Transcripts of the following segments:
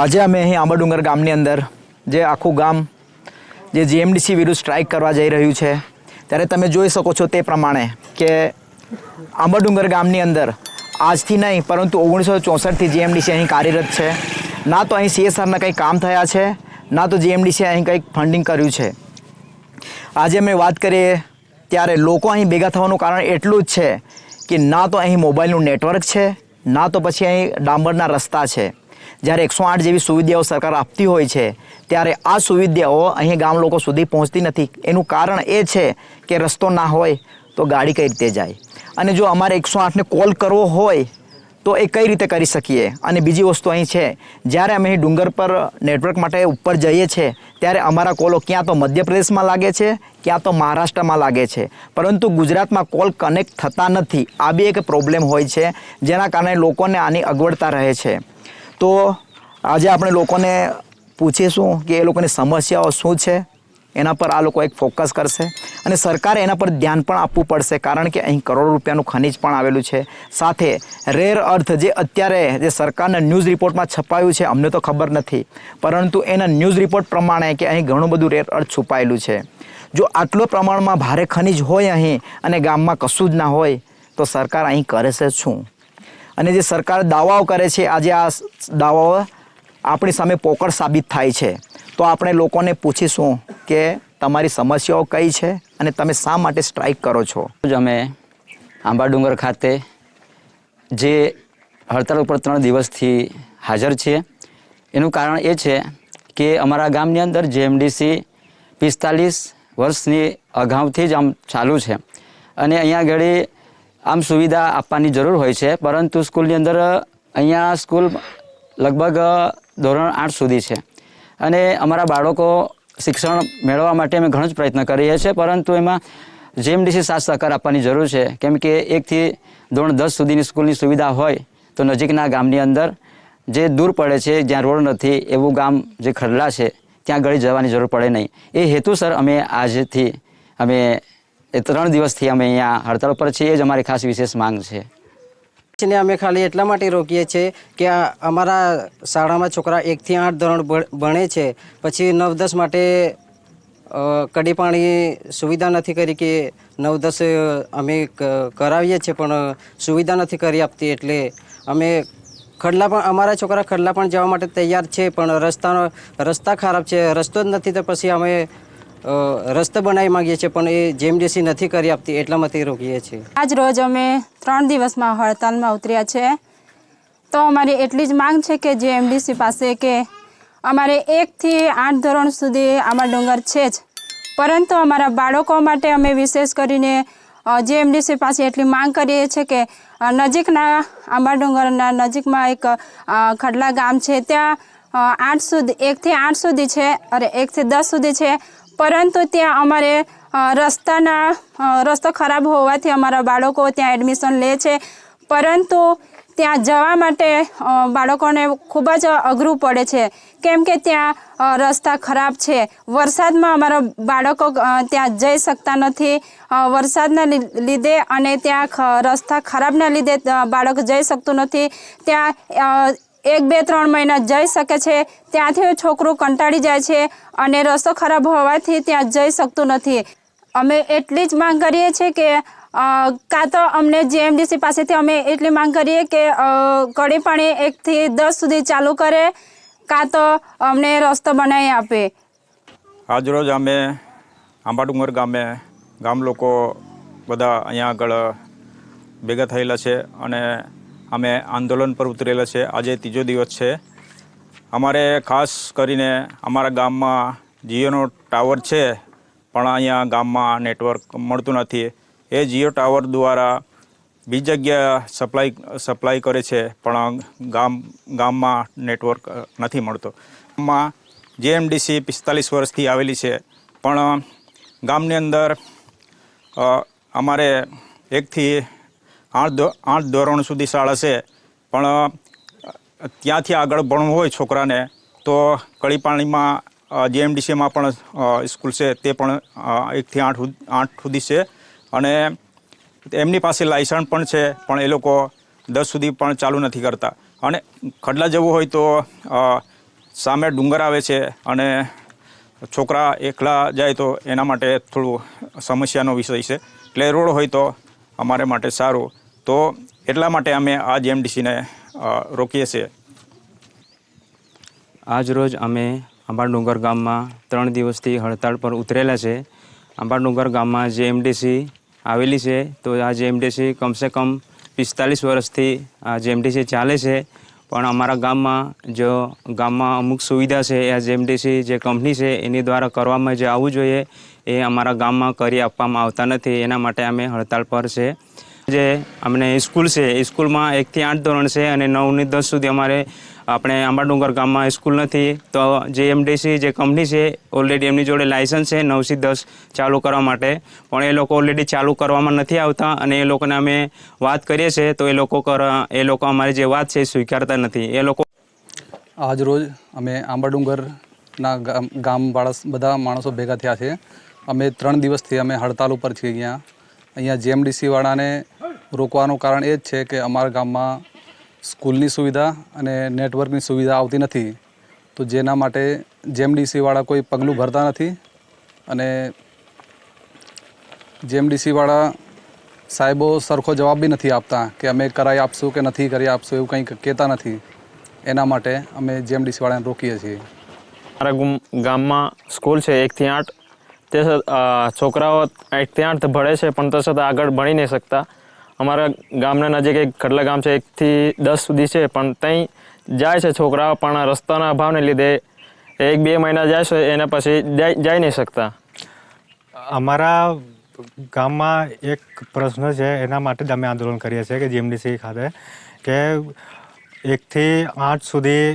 આજે અમે અહીં આંબાડુંગર ગામની અંદર જે આખું ગામ, જે જીએમડીસી વિરુદ્ધ સ્ટ્રાઇક કરવા જઈ રહ્યું છે, ત્યારે તમે જોઈ શકો છો તે પ્રમાણે કે આંબાડુંગર ગામની અંદર આજથી નહીં, પરંતુ ઓગણીસો ચોસઠથી જીએમડીસી અહીં કાર્યરત છે. ના તો અહીં સીએસઆરના કંઈ કામ થયા છે, ના તો જીએમડીસી અહીં કંઈક ફંડિંગ કર્યું છે. આજે અમે વાત કરીએ ત્યારે લોકો અહીં ભેગા થવાનું કારણ એટલું જ છે કે ના તો અહીં મોબાઈલનું નેટવર્ક છે, ના તો પછી અહીં ડાંબરના રસ્તા છે. જ્યારે એકસો આઠ જેવી સુવિધાઓ સરકાર આપતી હોય છે, ત્યારે આ સુવિધાઓ અહીં ગામ લોકો સુધી પહોંચતી નથી. એનું કારણ એ છે કે રસ્તો ના હોય તો ગાડી કઈ રીતે જાય. અને જો અમારે એકસો આઠને કોલ કરવો હોય, તો એ કઈ રીતે કરી શકીએ? અને બીજી વસ્તુ અહીં છે, જ્યારે અમે અહીં ડુંગર પર નેટવર્ક માટે ઉપર જઈએ છીએ ત્યારે અમારા કોલો ક્યાં તો મધ્યપ્રદેશમાં લાગે છે, ક્યાં તો મહારાષ્ટ્રમાં લાગે છે. પરંતુ ગુજરાતમાં કોલ કનેક્ટ થતા નથી. આ બી એક પ્રોબ્લેમ હોય છે, જેના કારણે લોકોને આની અગવડતા રહે છે. તો આજે આપણે લોકોને પૂછીશું કે એ લોકોની સમસ્યાઓ શું છે? એના પર આ લોકો એક ફોકસ કરશે. અને સરકારે એના પર ધ્યાન પણ આપવું પડશે, કારણ કે અહીં કરોડો રૂપિયાનું ખનિજ પણ આવેલું છે. સાથે રેર અર્થ જે અત્યારે જે સરકારના ન્યૂઝ રિપોર્ટમાં છપાયું છે, અમને તો ખબર નથી. પરંતુ એના ન્યૂઝ રિપોર્ટ પ્રમાણે કે અહીં ઘણું બધું રેર અર્થ છુપાયેલું છે. જો આટલો પ્રમાણમાં ભારે ખનિજ હોય અહીં અને ગામમાં કશું જ ના હોય, તો સરકાર અહીં કરે છે શું? અને જે સરકાર દાવાઓ કરે છે, આજે આ દાવાઓ આપણી સામે પોકળ સાબિત થાય છે. તો આપણે લોકોને પૂછીશું કે તમારી સમસ્યાઓ કઈ છે અને તમે શા માટે સ્ટ્રાઇક કરો છો? જ અમે આંબાડુંગર ખાતે જે હડતાળ ઉપર ત્રણ દિવસથી હાજર છીએ. એનું કારણ એ છે કે અમારા ગામની અંદર જેએમડીસી પિસ્તાલીસ વર્ષની અગાઉથી જ આમ ચાલુ છે. અને અહીંયા આગળ આમ સુવિધા આપવાની જરૂર હોય છે, પરંતુ સ્કૂલની અંદર અહીંયા સ્કૂલ લગભગ ધોરણ આઠ સુધી છે. અને અમારા બાળકો શિક્ષણ મેળવવા માટે અમે ઘણો જ પ્રયત્ન કરીએ છીએ, પરંતુ એમાં જેએમડીસી સાથ સહકાર આપવાની જરૂર છે, કેમ કે એકથી ધોરણ દસ સુધીની સ્કૂલની સુવિધા હોય, તો નજીકના ગામની અંદર જે દૂર પડે છે, જ્યાં રોડ નથી, એવું ગામ જે ખરલા છે, ત્યાં ગળી જવાની જરૂર પડે નહીં. એ હેતુસર અમે આજથી અમે એ ત્રણ દિવસથી અમે અહીંયા હડતાળ પર છીએ. જ અમારી ખાસ વિશેષ માંગ છે. ને અમે ખાલી એટલા માટે રોકીએ છીએ કે અમારા શાળામાં છોકરા એકથી આઠ ધોરણ ભણે છે. પછી નવ દસ માટે કડી પાણી સુવિધા નથી કરી કે નવ દસ અમે કરાવીએ છીએ, પણ સુવિધા નથી કરી આપતી એટલે અમે ખડલા પણ, અમારા છોકરા ખડલા પણ જવા માટે તૈયાર છે, પણ રસ્તાનો, રસ્તા ખરાબ છે. રસ્તો જ નથી તો પછી અમે રસ્તો બનાવી માંગીએ છીએ, પણ એ જેમડીસી નથી કરી આપતી એટલા તે રોકીએ છીએ. આજ રોજ અમે ત્રણ દિવસમાં હડતાલમાં ઉતર્યા છે. તો અમારી એટલી જ માંગ છે કે જે એમડીસી પાસે કે અમારે એકથી આઠ ધોરણ સુધી આમાં ડુંગર છે જ. પરંતુ અમારા બાળકો માટે અમે વિશેષ કરીને જે એમડીસી પાસે એટલી માંગ કરીએ છીએ કે નજીકના આંબા ડુંગરના નજીકમાં એક ખડલા ગામ છે. ત્યાં આઠ સુધી એકથી આઠ સુધી છે, અરે, એકથી દસ સુધી છે. પરંતુ ત્યાં અમારે રસ્તાના રસ્તો ખરાબ હોવાથી અમારા બાળકો ત્યાં એડમિશન લે છે. પરંતુ ત્યાં જવા માટે બાળકોને ખૂબ જ અઘરું પડે છે. કેમ કે ત્યાં રસ્તા ખરાબ છે. વરસાદમાં અમારા બાળકો ત્યાં જઈ શકતા નથી. વરસાદના લીધે અને ત્યાં રસ્તા ખરાબના લીધે બાળક જઈ શકતું નથી. ત્યાં એક, બે, ત્રણ મહિના જઈ શકે છે. ત્યાંથી છોકરું કંટાળી જાય છે અને રસ્તો ખરાબ હોવાથી ત્યાં જઈ શકતું નથી. અમે એટલી જ માંગ કરીએ છીએ કે કાં તો અમને જીએમડીસી પાસેથી અમે એટલી માંગ કરીએ કે કડી પાણી એકથી દસ સુધી ચાલુ કરે, કાં તો અમને રસ્તો બનાવી આપે. આજરોજ અમે આંબાડુંગર ગામે ગામ લોકો બધા અહીંયા આગળ ભેગા થયેલા છે અને અમે આંદોલન પર ઉતરેલા છે. આજે ત્રીજો દિવસ છે. અમારે ખાસ કરીને અમારા ગામમાં જીઓનો ટાવર છે, પણ અહીંયા ગામમાં નેટવર્ક મળતું નથી. એ જીઓ ટાવર દ્વારા બીજી જગ્યા સપ્લાય સપ્લાય કરે છે, પણ ગામ, ગામમાં નેટવર્ક નથી મળતો. ગામમાં જેએમડીસી પિસ્તાલીસ વર્ષથી આવેલી છે, પણ ગામની અંદર અમારે એકથી આઠ આઠ ધોરણ સુધી શાળા છે. પણ ત્યાંથી આગળ ભણવું હોય છોકરાને, તો કળીપાણીમાં જીએમડીસીમાં પણ સ્કૂલ છે, તે પણ એકથી આઠ આઠ સુધી છે. અને એમની પાસે લાયસન્સ પણ છે, પણ એ લોકો દસ સુધી પણ ચાલુ નથી કરતા. અને ખડલા જવું હોય તો સામે ડુંગર આવે છે, અને છોકરા એકલા જાય તો એના માટે થોડું સમસ્યાનો વિષય છે. એટલે રોડ હોય તો અમારે માટે સારું. તો એટલા માટે અમે આ જેએમડીસીને રોકીએ છીએ. આજ રોજ અમે આંબાડુંગર ગામમાં ત્રણ દિવસથી હડતાળ પર ઉતરેલા છે. આંબાડુંગર ગામમાં જે એમડીસી આવેલી છે. તો આ જે એમડીસી કમસે કમ પિસ્તાલીસ વર્ષથી આ જેએમડીસી ચાલે છે. પણ અમારા ગામમાં જો ગામમાં અમુક સુવિધા છે એ આ જેએમડીસી જે કંપની છે, એની દ્વારા કરવામાં જે આવવું જોઈએ, એ અમારા ગામમાં કરી આપવામાં આવતા નથી. એના માટે અમે હડતાળ પર છે. જે અમને સ્કૂલ છે, એ સ્કૂલમાં એકથી આઠ ધોરણ છે અને નવની દસ સુધી અમારે આપણે આંબાડુંગર ગામમાં સ્કૂલ નથી. તો જે એમડીસી જે કંપની છે ઓલરેડી એમની જોડે લાયસન્સ છે નવથી દસ ચાલુ કરવા માટે. પણ એ લોકો ઓલરેડી ચાલુ કરવામાં નથી આવતા અને એ લોકોને અમે વાત કરીએ છીએ તો એ લોકો કર, એ લોકો અમારી જે વાત છે એ સ્વીકારતા નથી. એ લોકો આજ રોજ અમે આંબાડુંગરના ગામ ગામવાળા બધા માણસો ભેગા થયા છે. અમે ત્રણ દિવસથી અમે હડતાલ ઉપર છીએ અહીંયા. અહીંયા જેએમડીસી વાળાને રોકવાનું કારણ એ જ છે કે અમારા ગામમાં સ્કૂલની સુવિધા અને નેટવર્કની સુવિધા આવતી નથી. તો જેના માટે જેમડીસીવાળા કોઈ પગલું ભરતા નથી અને જેમડીસીવાળા સાહેબો સરખો જવાબ બી નથી આપતા કે અમે કરાવી આપશું કે નથી કરી આપશું એવું કંઈક કહેતા નથી. એના માટે અમે જેમડીસીવાળાને રોકીએ છીએ. મારા ગુમ- ગામમાં સ્કૂલ છે એકથી આઠ. તે છોકરાઓ એકથી આઠ ભણે છે પણ તો છતાં આગળ ભણી નહીં શકતા. અમારા ગામના નજીક એક ખડલા ગામ છે, એકથી દસ સુધી છે, પણ ત્યાં જાય છે છોકરાઓ, પણ રસ્તાના અભાવને લીધે એક બે મહિના જાય છે, એના પછી જઈ નહીં શકતા. અમારા ગામમાં એક પ્રશ્ન છે, એના માટે જ અમે આંદોલન કરીએ છીએ કે જીએમડીસી ખાતે કે એકથી આઠ સુધી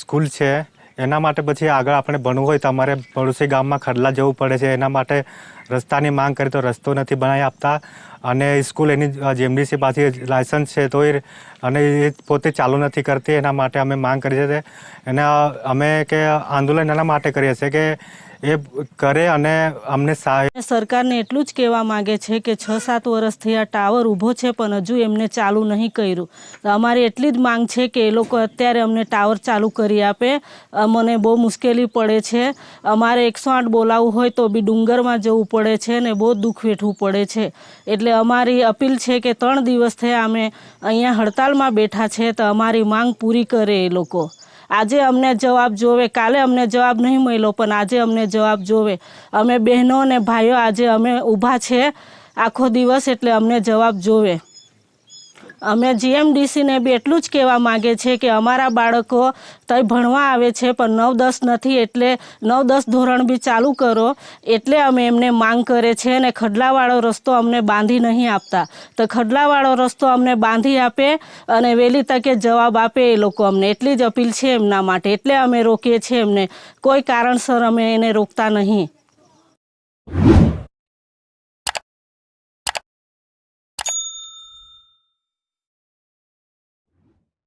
સ્કૂલ છે એના માટે પછી આગળ આપણે ભણવું હોય તો અમારે પડોશી ગામમાં ખડલા જવું પડે છે. એના માટે રસ્તાની માંગ કરી તો રસ્તો નથી બનાવી આપતા. અને સ્કૂલ એની જેમડીસી પાછી લાયસન્સ છે તો એ અને એ પોતે ચાલુ નથી કરતી. એના માટે અમે માંગ કરી છે. એના અમે કે આંદોલન એના માટે કરીએ છીએ કે એ કરે અને અમને સહાય સરકારને એટલું જ કહેવા માંગે છે કે છ સાત વર્ષથી આ ટાવર ઊભો છે, પણ હજુ એમને ચાલુ નહીં કર્યું. અમારી એટલી જ માંગ છે કે એ લોકો અત્યારે અમને ટાવર ચાલુ કરી આપે. મને બહુ મુશ્કેલી પડે છે. અમારે એકસો આઠ બોલાવવું હોય તો બી ડુંગરમાં જવું પડે છે ને બહુ દુઃખ વેઠવું પડે છે. એટલે અમારી અપીલ છે કે ત્રણ દિવસ થયા અમે અહીંયા હડતાલમાં બેઠા છે, તો અમારી માંગ પૂરી કરે એ લોકો. આજે અમને જવાબ જોવે, કાલે અમને જવાબ નહીં મળ્યો, પણ આજે અમને જવાબ જોવે. અમે બહેનો અને ભાઈઓ આજે અમે ઊભા છે આખો દિવસ એટલે અમને જવાબ જોવે. અમે જીએમડીસીને બી એટલું જ કહેવા માગે છે કે અમારા બાળકો તય ભણવા આવે છે, પણ નવ દસ નથી એટલે નવ દસ ધોરણ બી ચાલુ કરો એટલે અમે એમને માંગ કરે છે અને ખડલાવાળો રસ્તો અમને બાંધી નહીં આપતા. તો ખડલાવાળો રસ્તો અમને બાંધી આપે અને વહેલી તકે જવાબ આપે એ લોકો અમને. એટલી જ અપીલ છે એમના માટે. એટલે અમે રોકીએ છીએ એમને. કોઈ કારણસર અમે એને રોકતા નહીં.